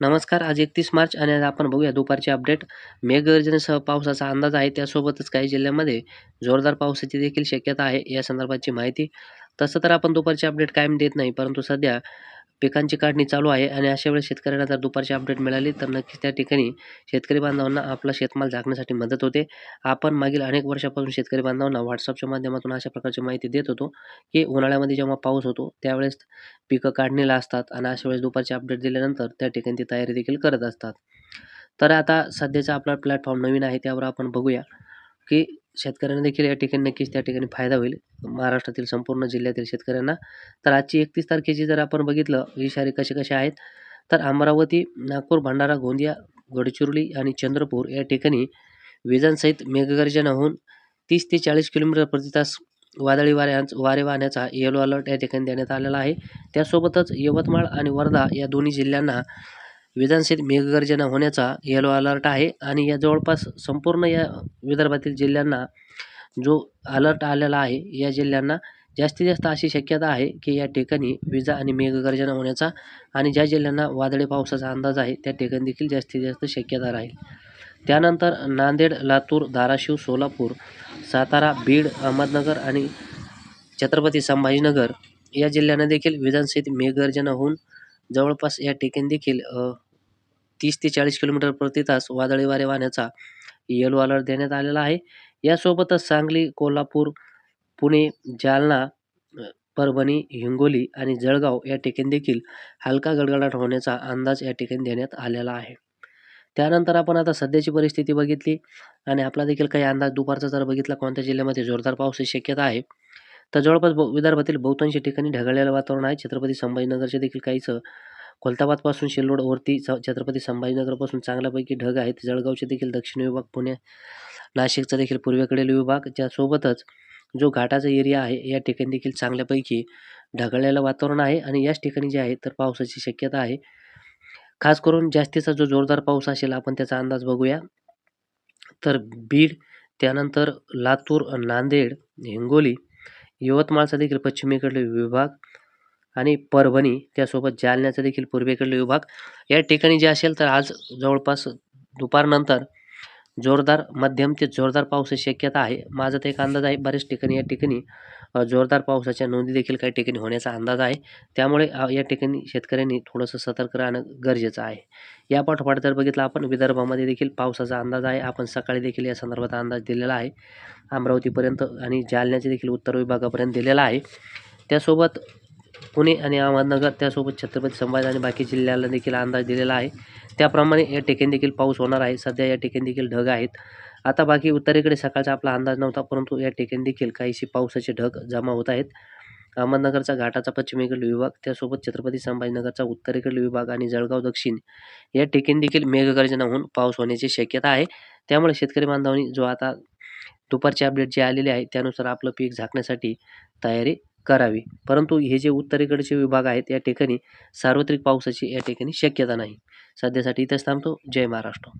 नमस्कार आज एकतीस मार्च आणि आज आपण बघूया दुपारचे अपडेट. मेघगर्जनेसह पावसाचा अंदाज आहे त्यासोबतच काही जिल्ह्यांमध्ये जोरदार पावसाची देखील शक्यता आहे या संदर्भाची माहिती. तसं तर आपण दुपारचे अपडेट कायम देत नाही परंतु सध्या पिकांची काढणी चालू आहे आणि अशा वेळेस शेतकऱ्यांना जर दुपारची अपडेट मिळाली तर नक्कीच त्या ठिकाणी शेतकरी बांधवांना आपला शेतमाल झाकण्यासाठी मदत होते. आपण मागील अनेक वर्षापासून शेतकरी बांधवांना व्हॉट्सअपच्या माध्यमातून अशा प्रकारची माहिती देत होतो की उन्हाळ्यामध्ये जेव्हा पाऊस होतो त्यावेळेस पिकं काढणीला असतात आणि अशा वेळेस दुपारची अपडेट दिल्यानंतर त्या ठिकाणी ती तयारी देखील करत असतात. तर आता सध्याचा आपला प्लॅटफॉर्म नवीन आहे त्यावर आपण बघूया की शेतकऱ्यांना देखील या ठिकाणी नक्कीच त्या ठिकाणी फायदा होईल. महाराष्ट्रातील संपूर्ण जिल्ह्यातील शेतकऱ्यांना. तर आजची एकतीस तारखेची जर आपण बघितलं इशारे कसे कसे आहेत तर अमरावती नागपूर भंडारा गोंदिया गडचिरोली आणि चंद्रपूर या ठिकाणी विजांसहित मेघगर्जना होऊन तीस ते चाळीस किलोमीटर प्रति तास वादळी वाऱ्या वारे वाहण्याचा येलो अलर्ट या ठिकाणी देण्यात आलेला आहे. त्यासोबतच यवतमाळ आणि वर्धा या दोन्ही जिल्ह्यांना विधानसभेत मेघगर्जना होण्याचा येलो अलर्ट आहे आणि या जवळपास संपूर्ण या विदर्भातील जिल्ह्यांना जो अलर्ट आलेला आहे या जिल्ह्यांना जास्तीत जास्त अशी शक्यता आहे की या ठिकाणी विजा आणि मेघगर्जना होण्याचा आणि ज्या जिल्ह्यांना वादळी पावसाचा अंदाज आहे त्या ठिकाणी देखील जास्तीत जास्त शक्यता राहील. त्यानंतर नांदेड लातूर धाराशिव सोलापूर सातारा बीड अहमदनगर आणि छत्रपती संभाजीनगर या जिल्ह्यांना देखील विधानसभेत मेघगर्जना होऊन जवळपास या ठिकाणी देखील तीस ते चाळीस किलोमीटर प्रति तास वादळी वारे वाहण्याचा येलो अलर्ट देण्यात आलेला आहे. यासोबतच सांगली कोल्हापूर पुणे जालना परभणी हिंगोली आणि जळगाव या ठिकाणी देखील हलका गडगडाट होण्याचा अंदाज या ठिकाणी देण्यात आलेला आहे. त्यानंतर आपण आता सध्याची परिस्थिती बघितली आणि आपला देखील काही अंदाज दुपारचा जर बघितला कोणत्या जिल्ह्यामध्ये जोरदार पावसाची शक्यता आहे तर जवळपास विदर्भातील बहुतांशी ठिकाणी ढगाळलेलं वातावरण आहे. छत्रपती संभाजीनगरचे देखील काहीच खुलताबादपासून शिल्लोडवरती छत्रपती संभाजीनगरपासून चांगल्यापैकी ढग आहेत. जळगावचे देखील दक्षिण विभाग पुणे नाशिकचा देखील पूर्वेकडील विभाग. त्यासोबतच जो घाटाचा एरिया आहे या ठिकाणी देखील चांगल्यापैकी ढगाळलेलं वातावरण आहे. आणि याच ठिकाणी जे आहे तर पावसाची शक्यता आहे. खास करून जास्तीचा जो जोरदार पाऊस असेल आपण त्याचा अंदाज बघूया. तर बीड त्यानंतर लातूर नांदेड हिंगोली यवतमाळचा देखील पश्चिमेकडील विभाग. आणि परभणी त्यासोबत जालन्याचा देखील पूर्वेकडील विभाग. या ठिकाणी जे असेल तर आज जवळपास दुपारनंतर जोरदार मध्यम ते जोरदार पावसाची शक्यता आहे. माझा तर एक अंदाज आहे बऱ्याच ठिकाणी या ठिकाणी जोरदार पावसाच्या नोंदी देखील काही ठिकाणी होण्याचा अंदाज आहे. त्यामुळे या ठिकाणी शेतकऱ्यांनी थोडंसं सतर्क राहणं गरजेचं आहे. या पाठोपाठ जर बघितलं आपण विदर्भामध्ये देखील पावसाचा अंदाज आहे. आपण सकाळी देखील या संदर्भात अंदाज दिलेला आहे. अमरावतीपर्यंत आणि जालन्याचे देखील उत्तर विभागापर्यंत दिलेला आहे. त्यासोबत पुणे आणि अहमदनगर त्यासोबत छत्रपती संभाजी आणि बाकी जिल्ह्याला देखील अंदाज दिलेला आहे. त्याप्रमाणे या ठिकाणी देखील पाऊस होणार आहे. सध्या या ठिकाणी देखील ढग आहेत. आता बाकी उत्तरेकडे सकाळचा आपला अंदाज नव्हता परंतु या ठिकाणी देखील काहीशी पावसाचे ढग जमा होत आहेत. अहमदनगरचा घाटाचा पश्चिमेकडील विभाग त्यासोबत छत्रपती संभाजीनगरचा उत्तरेकडील विभाग आणि जळगाव दक्षिण या ठिकाणी देखील मेघगर्जना होऊन पाऊस होण्याची शक्यता आहे. त्यामुळे शेतकरी बांधवांनी जो आता दुपारचे अपडेट जे आलेले आहे त्यानुसार आपलं पीक झाकण्यासाठी तयारी करावी. परंतु हे जे उत्तरेकडचे विभाग आहेत या ठिकाणी सार्वत्रिक पावसाची या ठिकाणी शक्यता नाही. सध्यासाठी इथेच थांबतो. जय महाराष्ट्र.